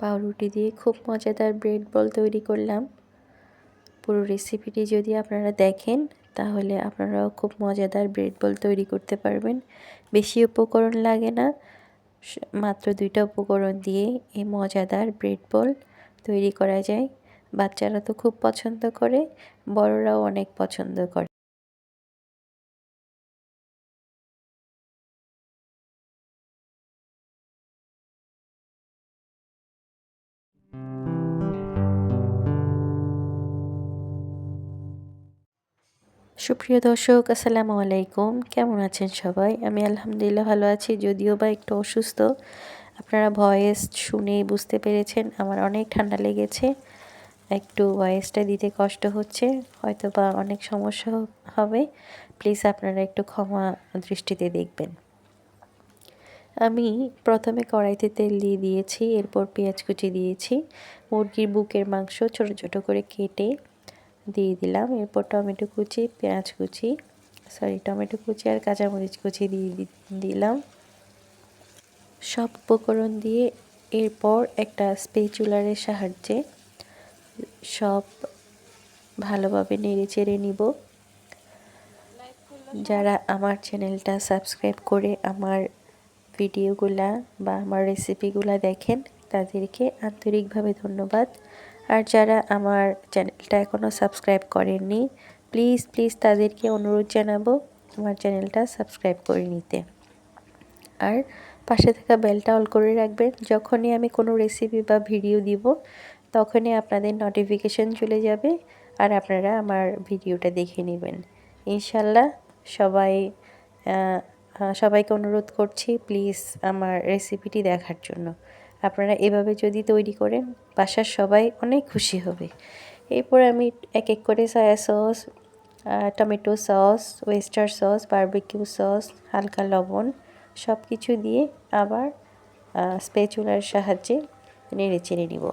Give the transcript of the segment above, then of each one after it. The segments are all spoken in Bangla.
পাউরুটি দিয়ে খুব মজাদার ব্রেড বল তৈরি করলাম। পুরো রেসিপিটি যদি আপনারা দেখেন, তাহলে আপনারাও খুব মজাদার ব্রেড বল তৈরি করতে পারবেন। বেশি উপকরণ লাগে না মাত্র দুইটা উপকরণ দিয়ে এই মজাদার ব্রেড বল তৈরি করা যায়। বাচ্চারা তো খুব পছন্দ করে, বড়রাও অনেক পছন্দ করে। সুপ্রিয় দর্শক, আসসালামু আলাইকুম। কেমন আছেন সবাই? আমি আলহামদুলিল্লাহ ভালো আছি। যদিও বা একটু অসুস্থ, আপনারা ভয়েস শুনে বুঝতে পেরেছেন আমার অনেক ঠান্ডা লেগেছে। একটু ভয়েসটা দিতে কষ্ট হচ্ছে হয়তো বা অনেক সমস্যা হবে। প্লিজ আপনারা একটু ক্ষমা দৃষ্টিতে দেখবেন। আমি প্রথমে কড়াইতে তেল দিয়ে দিয়েছি, এরপর পেঁয়াজ কুচি দিয়েছি। মুরগির বুকের মাংস ছোট ছোট করে কেটে দিয়ে দিলাম। এরপর টমেটো কুচি, পেঁয়াজ কুচি সরি টমেটো কুচি আর কাঁচামরিচ কুচি দিয়ে দিলাম। সব উপকরণ দিয়ে এরপর একটা স্পেচুলারের সাহায্যে সব ভালোভাবে নেড়ে চেড়ে নিব। যারা আমার চ্যানেলটা সাবস্ক্রাইব করে আমার ভিডিওগুলা বা আমার রেসিপিগুলা দেখেন, তাদেরকে আন্তরিকভাবে ধন্যবাদ। আর যারা আমার চ্যানেলটা এখনও সাবস্ক্রাইব করেননি, প্লিজ প্লিজ তাদেরকে অনুরোধ জানাব আমার চ্যানেলটা সাবস্ক্রাইব করে নিতে। আর পাশে থাকা বেলটা অল করে রাখবেন। যখনই আমি কোনো রেসিপি বা ভিডিও দিব, তখনই আপনাদের নোটিফিকেশন চলে যাবে আর আপনারা আমার ভিডিওটা দেখে নেবেন। ইনশাল্লাহ সবাই সবাইকে অনুরোধ করছি, প্লিজ আমার রেসিপিটি দেখার জন্য। আপনারা এভাবে যদি তৈরি করেন, বাসার সবাই অনেক খুশি হবে। এরপর আমি এক এক করে soya sauce tomato sauce oyster sauce barbecue sauce হালকা লবণ সব কিছু দিয়ে আবার স্পেচুলার সাহায্যে নেড়ে চেড়ে নিব।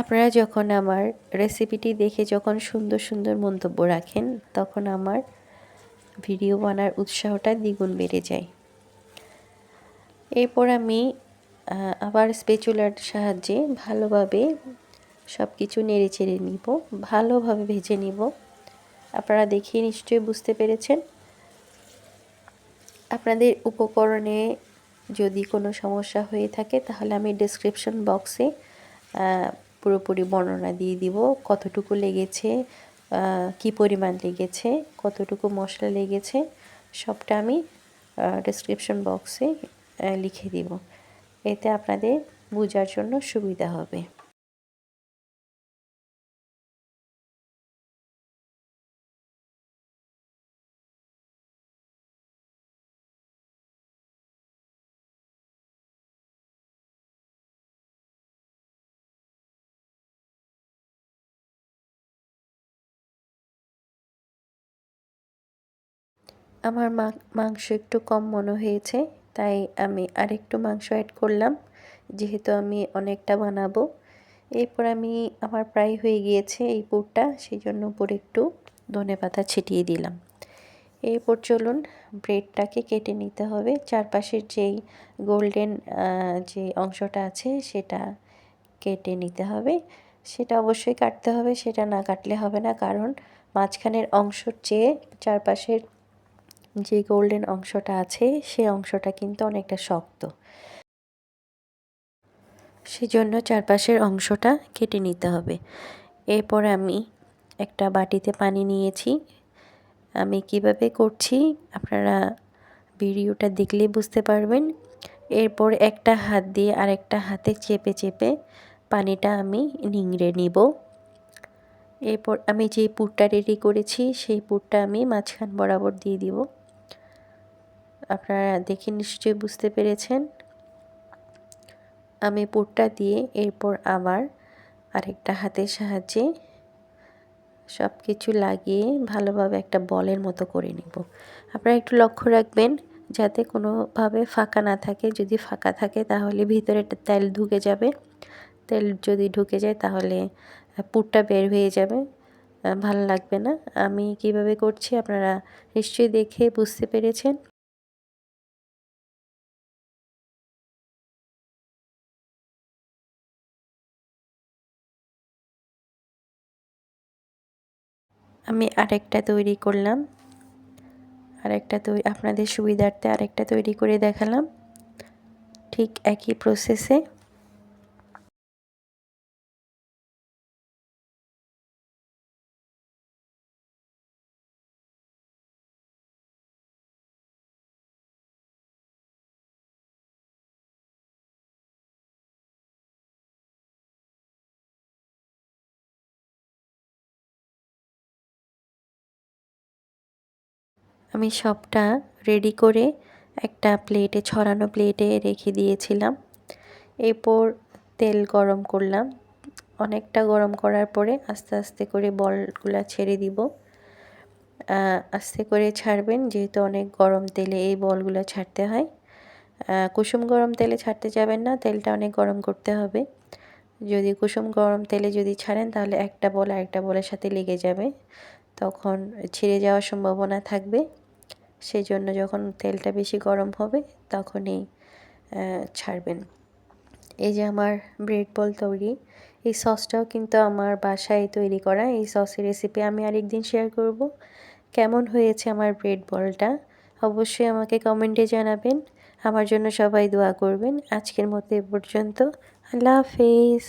আপনারা যখন আমার রেসিপিটি দেখে যখন সুন্দর সুন্দর মন্তব্য রাখেন, তখন আমার ভিডিও বানার উৎসাহটা দ্বিগুণ বেড়ে যায়। এরপর আমি আবার স্পেচুলার সাহায্যে ভালোভাবে সব কিছু নেড়ে চেড়ে নিব, ভালোভাবে ভেজে নিব। আপনারা দেখে নিশ্চয়ই বুঝতে পেরেছেন। আপনাদের উপকরণে যদি কোনো সমস্যা হয়ে থাকে, তাহলে আমি ডিসক্রিপশন বক্সে পুরোপুরি বর্ণনা দিয়ে দিব, কতটুকু লেগেছে কি পরিমাণ লেগেছে, কতটুকু মশলা লেগেছে, সবটা আমি ডিসক্রিপশন বক্সে লিখে দিব। এতে আপনাদের বোঝার জন্য সুবিধা হবে। আমার মাংস একটু কম মনে হয়েছে, তাই আমি আরেকটু মাংস অ্যাড করলাম, যেহেতু আমি অনেকটা বানাবো। এরপর আমি, আমার প্রায় হয়ে গিয়েছে এই পুরটা সেই জন্য উপরে একটু ধনে পাতা ছিটিয়ে দিলাম। এরপর চলুন ব্রেডটাকে কেটে নিতে হবে। চারপাশের যেই গোল্ডেন যে অংশটা আছে, সেটা কেটে নিতে হবে। সেটা অবশ্যই কাটতে হবে, সেটা না কাটলে হবে না, কারণ মাঝখানের অংশ চেয়ে চারপাশের যে গোল্ডেন অংশটা আছে, সে অংশটা কিন্তু অনেকটা শক্ত। সেজন্য চারপাশের অংশটা কেটে নিতে হবে। এরপর আমি একটা বাটিতে পানি নিয়েছি। আমি কীভাবে করছি আপনারা ভিডিওটা দেখলে বুঝতে পারবেন। এরপর একটা হাত দিয়ে আরেকটা হাতে চেপে চেপে পানিটা আমি নিংড়ে নিব। এরপর আমি যে পুরটা রেডি করেছি, সেই পুরটা আমি মাঝখান বরাবর দিয়ে দিব। আপনারা দেখে নিশ্চয়ই বুঝতে পেরেছেন। আমি পুরটা দিয়ে এরপর আবার আরেকটা হাতের সাহায্যে সব কিছু লাগিয়ে ভালোভাবে একটা বলের মতো করে নিব। আপনারা একটু লক্ষ্য রাখবেন যাতে কোনোভাবে ফাঁকা না থাকে। যদি ফাঁকা থাকে তাহলে ভিতরে তেল ঢুকে যাবে। তেল যদি ঢুকে যায় তাহলে পুরটা বের হয়ে যাবে। ভালো লাগবে না। আমি কীভাবে করছি আপনারা নিশ্চয়ই দেখে বুঝতে পেরেছেন। আমি আরেকটা তৈরি করলাম। আরেকটা তৈরি আপনাদের সুবিধার্থে আরেকটা তৈরি করে দেখালাম। ঠিক একই প্রসেসে আমি সবটা রেডি করে একটা প্লেটে ছড়ানো প্লেটে রেখে দিয়েছিলাম। এরপর তেল গরম করলাম। অনেকটা গরম করার পরে আস্তে আস্তে করে বলগুলা ছেড়ে দিব। আস্তে করে ছাড়বেন, যেহেতু অনেক গরম তেলে এই বলগুলো ছাড়তে হয়। কুসুম গরম তেলে ছাড়তে যাবেন না, তেলটা অনেক গরম করতে হবে। যদি কুসুম গরম তেলে যদি ছাড়েন, তাহলে একটা বল আরেকটা বলের সাথে লেগে যাবে। তখন ছিঁড়ে যাওয়ার সম্ভাবনা থাকবে। সেই জন্য যখন তেলটা বেশি গরম হবে তখনই ছাড়বেন। এই যে আমার ব্রেড বল তৈরি, এই সসটাও কিন্তু আমার বাসায় তৈরি করা। এই সসের রেসিপি আমি আরেকদিন শেয়ার করব। কেমন হয়েছে আমার ব্রেড বলটা? অবশ্যই আমাকে কমেন্টে জানাবেন। আমার জন্য সবাই দোয়া করবেন। আজকের মতো এ পর্যন্ত। আল্লাহ হাফেজ।